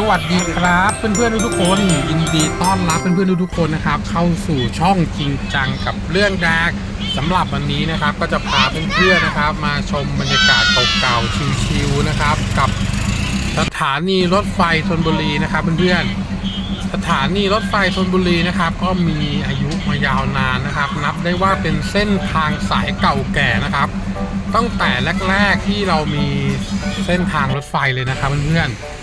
สวัสดีครับเพื่อนๆทุกคน ยินดีต้อนรับเพื่อนๆทุกคนนะครับ เข้าสู่ช่องจริงจังกับเรื่องแรกสำหรับวันนี้นะครับ ก็จะพาเพื่อนๆนะครับ มาชมบรรยากาศเก่าๆชิวๆนะครับ กับสถานีรถไฟธนบุรีนะครับเพื่อนๆสถานีรถไฟธนบุรีนะครับ ก็มีอายุมายาวนานนะครับ นับได้ว่าเป็นเส้นทางสายเก่าแก่นะครับ ตั้งแต่แรก ๆที่เรามีเส้นทางรถไฟเลยนะครับเพื่อนๆ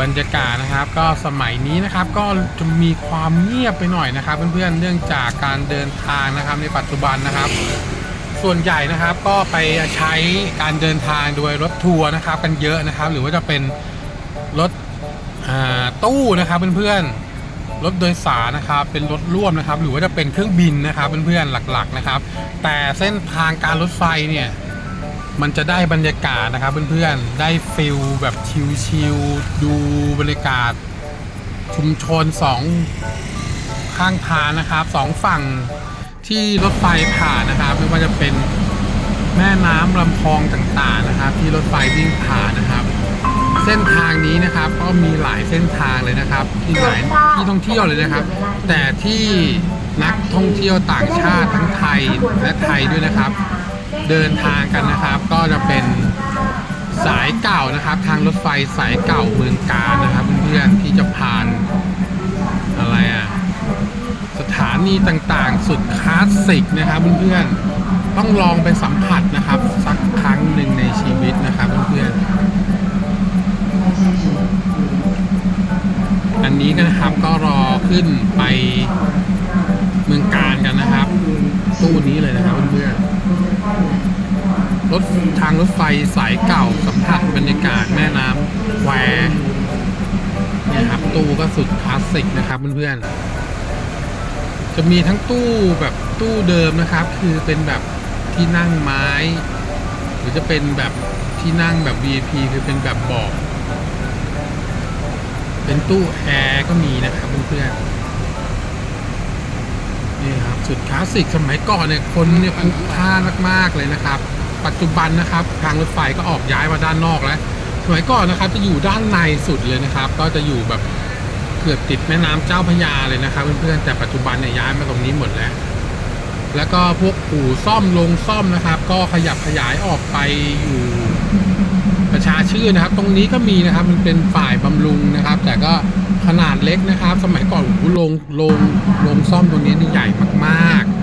บรรยากาศนะครับก็สมัยนี้นะครับก็จะมีความเงียบไปหน่อยนะครับ เพื่อนๆเนื่องจากการเดินทางนะครับในปัจจุบันนะครับ ส่วนใหญ่นะครับก็ไปใช้การเดินทางโดยรถทัวร์นะครับ กันเยอะนะครับ หรือว่าจะเป็นรถตู้นะครับเพื่อนๆรถโดยสารนะครับ เป็นรถร่วมนะครับ หรือว่าจะเป็นเครื่องบินนะครับเพื่อนๆหลักๆนะครับ แต่เส้นทางการรถไฟเนี่ย มันจะได้บรรยากาศนะครับเพื่อนๆ ได้ฟิลแบบชิลๆ ดูบรรยากาศ ชุมชนสองข้างทางนะครับสองฝั่งที่รถไฟผ่านนะครับ ไม่ว่าจะเป็นแม่น้ำลำคลองต่างๆนะครับ ที่รถไฟวิ่งผ่านนะครับ เส้นทางนี้นะครับก็มีหลายเส้นทางเลยนะครับที่หลายที่ท่องเที่ยวเลยนะครับ แต่ที่นักท่องเที่ยวต่างชาติทั้งไทยและไทยด้วยนะครับ เดินทางกันนะครับ ก็จะเป็นสายเก่านะครับ ทางรถไฟสายเก่าเมืองกาญนะครับเพื่อนๆที่จะผ่านอะไรอะสถานีต่างๆ สุดคลาสสิกนะครับเพื่อนๆต้องลองไปสัมผัสนะครับ สักครั้งหนึ่งในชีวิตนะครับเพื่อนๆอันนี้นะครับก็รอขึ้นไปเมืองการกันนะครับ ตู้นี้เลยนะครับเพื่อนๆ ถทางรถไฟสายเก่าสัมผัสบรรยากาศแม่น้ำแควเนี่ยครับตู้ก็สุดคลาสสิกนะครับเพื่อนๆจะมีทั้งตู้แบบตู้เดิมนะครับ คือเป็นแบบที่นั่งไม้ หรือจะเป็นแบบที่นั่งแบบ VIP คือเป็นแบบเบาะเป็นตู้แอร์ก็มีนะครับเพื่อนๆนี่ครับสุดคลาสสิกสมัยก่อนเนี่ยคนเนี่ยพลุกพล่านมากๆเลยนะครับ ปัจจุบันนะครับ ทางรถไฟก็ออกย้ายมาด้านนอกแล้วสมัยก่อนนะครับจะอยู่ด้านในสุดเลยนะครับ ก็จะอยู่แบบเกือบติดแม่น้ำเจ้าพยาเลยนะครับเพื่อนๆแต่ปัจจุบันเนี่ยย้ายมาตรงนี้หมดแล้ว แล้วก็พวกอู่ซ่อมลงซ่อมนะครับ ก็ขยับขยายออกไปอยู่ประชาชื่นนะครับ ตรงนี้ก็มีนะครับมันเป็นฝ่ายบำรุงนะครับ แต่ก็ขนาดเล็กนะครับ สมัยก่อนโอ้โหลงลงลงซ่อมตรงนี้นี่ใหญ่มากๆ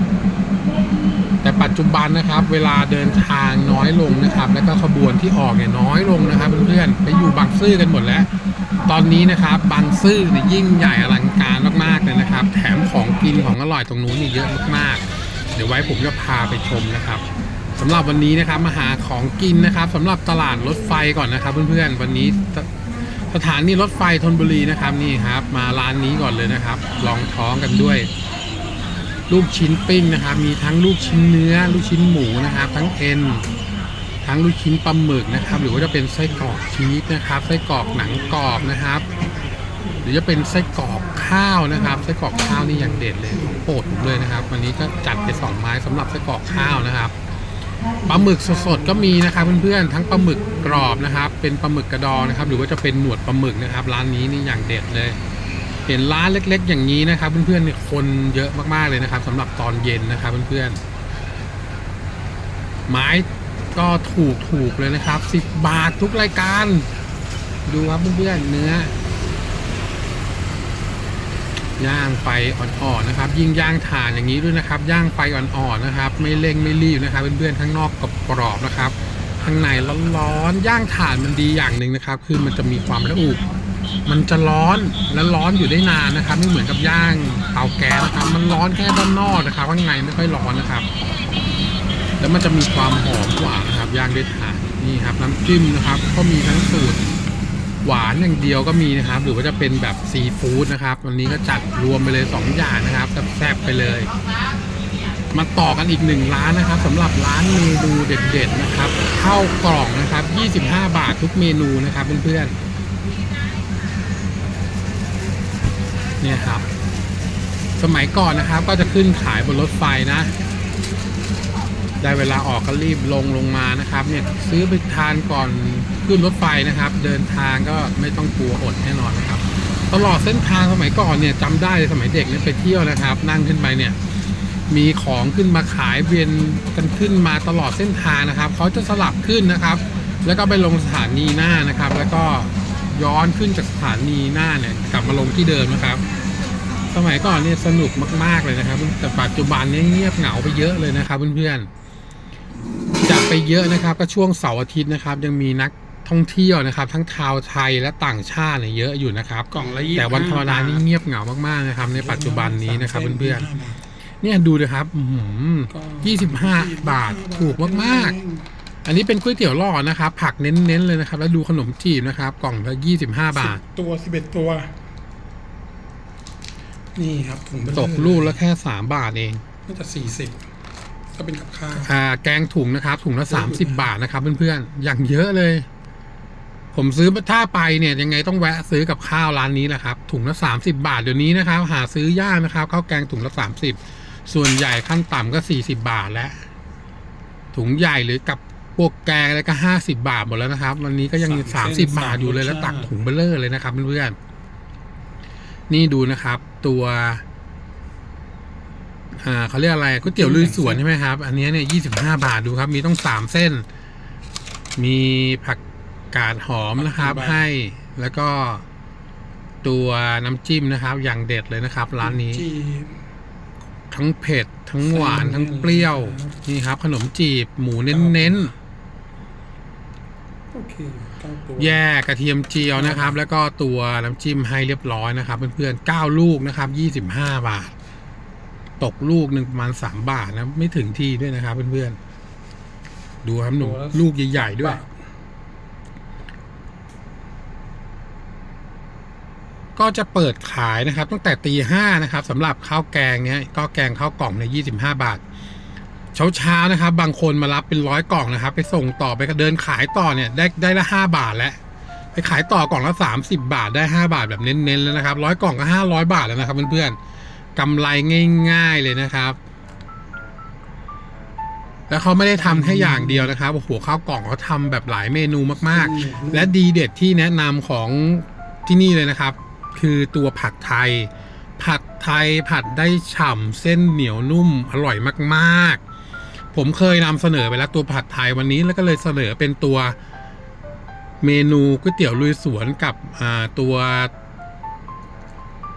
จจุบันนะครับ เวลาเดินทางน้อยลงนะครับ แล้วก็ขบวนที่ออกเนี่ยน้อยลงนะครับเพื่อนๆไปอยู่บางซื่อกันหมดแล้ว ตอนนี้นะครับบางซื่อเนี่ยยิ่งใหญ่อลังการมากๆเลยนะครับ แถมของกินของอร่อยตรงนู้นนี่เยอะมากๆ เดี๋ยวไว้ผมจะพาไปชมนะครับสำหรับวันนี้นะครับมาหาของกินนะครับสำหรับตลาดรถไฟก่อนนะครับ เพื่อนๆวันนี้สถานีรถไฟธนบุรีนะครับนี่ครับ มาร้านนี้ก่อนเลยนะครับ ลองท้องกันด้วย ลูกชิ้นปิ้งนะครับ มีทั้งลูกชิ้นเนื้อ ลูกชิ้นหมูนะครับ ทั้งเอ็น ทั้งลูกชิ้นปลาหมึกนะครับ หรือว่าจะเป็นไส้กรอกชีสนะครับ ไส้กรอกหนังกรอบนะครับ หรือจะเป็นไส้กรอกข้าวนะครับ ไส้กรอกข้าวนี่อย่างเด็ดเลยของโปรดผมเลยนะครับ วันนี้ก็จัดไปสองไม้สำหรับไส้กรอกข้าวนะครับปลาหมึกสดๆก็มีนะครับเพื่อนๆทั้งปลาหมึกกรอบนะครับ เป็นปลาหมึกกระดองนะครับ หรือว่าจะเป็นหนวดปลาหมึกนะครับ ร้านนี้นี่อย่างเด็ดเลย เห็นร้านเล็ก ๆ อย่างนี้นะครับ เพื่อนๆเนี่ยคนเยอะมากๆเลยนะครับสำหรับตอนเย็นนะครับเพื่อนๆไม้ก็ถูกถูกๆเลยนะครับสิบบาททุกรายการ ดูครับเพื่อนๆเนื้อย่างไฟอ่อนๆนะครับ ยิ่งย่างถ่านอย่างนี้ด้วยนะครับ ย่างไฟอ่อนๆนะครับ ไม่เร่งไม่รีบนะครับเพื่อนๆข้างนอกกรอบๆนะครับข้างในร้อนๆย่างถ่านมันดีอย่างหนึ่งนะครับ คือมันจะมีความระอุ มันจะร้อนและร้อนอยู่ได้นานนะครับ ไม่เหมือนกับย่างเตาแก๊สนะครับ มันร้อนแค่ด้านนอกนะครับข้างในไม่ค่อยร้อนนะครับ แล้วมันจะมีความหอมกว่านะครับย่างด้วยถ่านนี่ครับ น้ำจิ้มนะครับ ก็มีทั้งสูตรหวานอย่างเดียวก็มีนะครับ หรือว่าจะเป็นแบบซีฟู้ดนะครับ วันนี้ก็จัดรวมไปเลยสองอย่างนะครับแซ่บๆไปเลย มาต่อกันอีกหนึ่งร้านนะครับสำหรับร้านเมนูเด็ดๆนะครับข้าวกล่องนะครับ 25 บาททุกเมนูนะครับเพื่อนๆ เนี่ยครับ สมัยก่อนนะครับก็จะขึ้นขายบนรถไฟนะ ได้เวลาออกก็รีบลงลงมานะครับเนี่ยซื้อไปทานก่อนขึ้นรถไฟนะครับ เดินทางก็ไม่ต้องกลัวอดแน่นอนนะครับ ตลอดเส้นทางสมัยก่อนเนี่ยจำได้สมัยเด็กเนี่ยไปเที่ยวนะครับ นั่งขึ้นไปเนี่ยมีของขึ้นมาขายเวียนกันขึ้นมาตลอดเส้นทางนะครับเขาจะสลับขึ้นนะครับ แล้วก็ไปลงสถานีหน้านะครับ แล้วก็ ย้อนขึ้นจากสถานีหน้าเนี่ยกลับมาลงที่เดิมนะครับ สมัยก่อนเนี่ยสนุกมาก ๆเลยนะครับ แต่ปัจจุบันเนี่ยเงียบเหงาไปเยอะเลยนะครับเพื่อนๆจากไปเยอะนะครับก็ช่วงเสาร์อาทิตย์นะครับ ยังมีนักท่องเที่ยวนะครับ ทั้งชาวไทยและต่างชาติเนี่ยเยอะอยู่นะครับกล่องละยี่แต่วันธรรมดานี่เงียบเหงามากๆนะครับ ในปัจจุบันนี้นะครับเพื่อนๆเนี่ยดูนะครับยี่สิบห้าบาทถูกมากๆ อันนี้เป็นก๋วยเตี๋ยวหลอดนะครับ ผักเน้นๆเลยนะครับ แล้วดูขนมจีบนะครับ กล่องละยี่สิบห้าบาท ตัวสิบเอ็ดตัว นี่ครับถุงเบอร์ตกลูกละแค่สามบาทเอง น่าจะสี่สิบก็เป็นกับข้าว อ่า แกงถุงนะครับ ถุงละสามสิบาทนะครับ เพื่อนๆ อย่างเยอะเลย ผมซื้อถ้าไปเนี่ยยังไงต้องแวะซื้อกับข้าวร้านนี้แหละครับ ถุงละสามสิบาทเดี๋ยวนี้นะครับ หาซื้อยากนะครับข้าวแกงถุงละสามสิบส่วนใหญ่ขั้นต่ำก็สี่สิบาทแล้ว ถุงใหญ่หรือกับ พวกแกงอะไรก็ห้าสิบาทหมดแล้วนะครับวันนี้ก็ยังสามสิบาทอยู่เลยแล้วตักถุงเบลเลอร์เลยนะครับเพื่อนๆนี่ดูนะครับ ตัวอ่าเขาเรียกอะไรก๋วยเตี๋ยวลุยสวนใช่ไหมครับ อันนี้เนี่ยยี่สิบห้าบาทดูครับ มีต้องสามเส้น มีผักกาดหอมนะครับให้แล้วก็ตัวน้ำจิ้มนะครับ อย่างเด็ดเลยนะครับ ร้านนี้จีบทั้งเผ็ด ทั้งหวานทั้งเปรี้ยว นี่ครับ ขนมจีบหมูเน้น โอเคเก้าตัวๆแย่กระเทียมเจียวนะครับ แล้วก็ตัวน้ำจิ้มให้เรียบร้อยนะครับ เพื่อนๆเก้าลูกนะครับยี่สิบห้าบาท ตกลูกหนึ่งประมาณสามบาทนะ ไม่ถึงที่ด้วยนะครับเพื่อนๆดูครับหนุ่มลูกใหญ่ๆด้วยก็จะเปิดขายนะครับ ตั้งแต่ตีห้านะครับสำหรับข้าวแกงเนี้ยก็แกงข้าวกล่องในยี่สิบห้าบาท เช้าเช้าๆนะครับ บางคนมารับเป็นร้อยกล่องนะครับ ไปส่งต่อไปก็เดินขายต่อเนี่ยได้ได้ละห้าบาทแล้วไปขายต่อกล่องละสามสิบาทได้ห้าบาทแบบเน้นๆแล้วนะครับร้อยกล่องก็ห้าร้อยบาทแล้วนะครับเพื่อนๆกำไรง่ายๆเลยนะครับ แล้วเขาไม่ได้ทำแค่อย่างเดียวนะครับโอ้โหข้าวกล่องเขาทำแบบหลายเมนูมากๆ และดีเด็ดที่แนะนำของที่นี่เลยนะครับ คือตัวผัดไทย ผัดไทยผัดได้ฉ่ำเส้นเหนียวนุ่มอร่อยมากๆ ผมเคยนำเสนอไปแล้วตัวผัดไทยวันนี้แล้วก็เลยเสนอเป็นตัวเมนูก๋วยเตี๋ยวลุยสวนกับตัว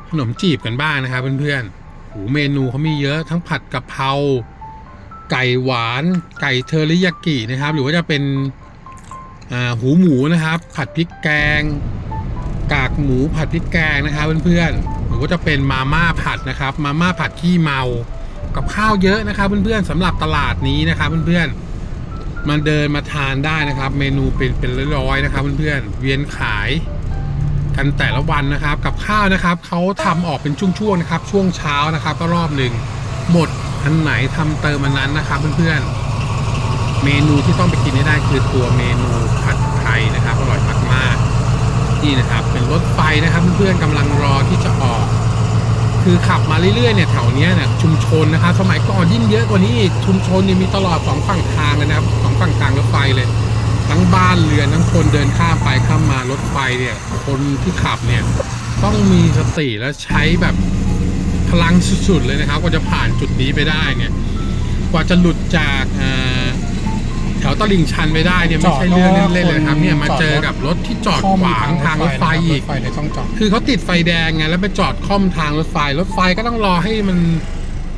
ขนมจีบกันบ้างนะครับเพื่อนๆโหเมนูเขามีเยอะทั้งผัดกะเพราไก่หวาน ไก่เทอริยากินะครับ หรือว่าจะเป็นหูหมูนะครับ ผัดพริกแกง กากหมูผัดพริกแกงนะครับเพื่อนๆหรือว่าจะเป็นมาม่าผัดนะครับ มาม่าผัดขี้เมา กับข้าวเยอะนะครับเพื่อนๆสำหรับตลาดนี้นะครับเพื่อนๆมาเดินมาทานได้นะครับ เมนูเป็นเป็นร้อยๆนะครับเพื่อนๆเวียนขายกันแต่ละวันนะครับ กับข้าวนะครับเขาทำออกเป็นช่วงๆนะครับ ช่วงเช้านะครับ ก็รอบหนึ่งหมดอันไหนทำเติมอันนั้นนะครับเพื่อนๆเมนูที่ต้องไปกินให้ได้คือตัวเมนูผัดไทยนะครับอร่อยมากๆนี่นะครับ เป็นรถไฟนะครับเพื่อนๆกำลังรอที่จะออก คือขับมาเรื่อยๆเนี่ยแถวเนี้ยเนี่ยชุมชนนะครับสมัยก่อนยิ่งเยอะกว่านี้ ชุมชนเนี่ยมีตลอดสองฝั่งทางเลยนะครับสองฝั่งทางรถไฟเลย ทั้งบ้านเรือนทั้งคนเดินข้ามไปข้ามมารถไฟเนี่ยคนที่ขับเนี่ยต้องมีสติและใช้แบบพลังสุดๆเลยนะครับกว่าจะผ่านจุดนี้ไปได้เนี่ยกว่าจะหลุดจากอ่า วตลิ่งชันไปได้เนี่ยไม่ใช่เรื่องเล่นๆเลยนะครับเนี่ยมาเจอกับรถที่จอดขวางทางรถไฟอีกรถไฟเลยต้องจอดคือเขาติดไฟแดงไงแล้วไปจอดค่อมทางรถไฟ รถไฟก็ต้องรอให้มัน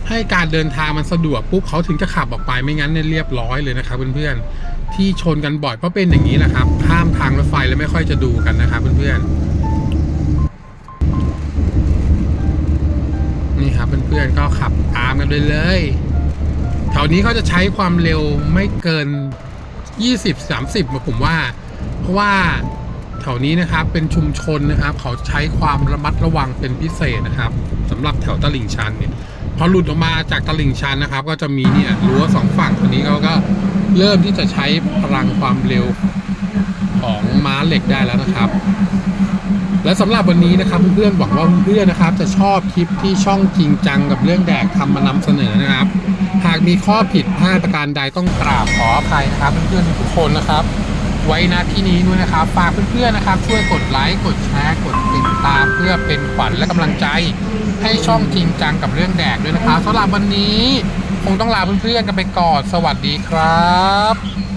ให้การเดินทางมันสะดวกปุ๊บเขาถึงจะขับออกไปไม่งั้นเนี่ยเรียบร้อยเลยนะครับเพื่อนๆที่ชนกันบ่อยเพราะเป็นอย่างนี้แหละครับ ข้ามทางรถไฟแล้วไม่ค่อยจะดูกันนะครับเพื่อนๆนี่ครับเพื่อนๆก็ขับตามกันไปเลย แถวนี้เขาจะใช้ความเร็วไม่เกิน 20-30มาผมว่า เพราะว่าแถวนี้นะครับเป็นชุมชนนะครับ เขาใช้ความระมัดระวังเป็นพิเศษนะครับสำหรับแถวตลิ่งชันเนี่ยพอหลุดออกมาจากตลิ่งชันนะครับ ก็จะมีเนี่ยรั้วสองฝั่งตอนนี้เขาก็เริ่มที่จะใช้พลังความเร็วของม้าเหล็กได้แล้วนะครับ และสำหรับวันนี้นะครับเพื่อนๆหวังว่าเพื่อนๆนะครับ จะชอบคลิปที่ช่องจริงจังกับเรื่องแดกทำมานำเสนอนะครับากมีข้อผิดพลาดประการใดต้องกราบขออภัยนะครับ เพื่อนๆทุกคนนะครับ ไว้นะที่นี้ด้วยนะครับ ฝากเพื่อนๆนะครับ ช่วยกดไลค์กดแชร์กดติดตามเพื่อเป็นขวัญและกำลังใจ ให้ช่องจริงจังกับเรื่องแดกด้วยนะครับสำหรับวันนี้ คงต้องลาเพื่อนๆกันไปก่อนสวัสดีครับ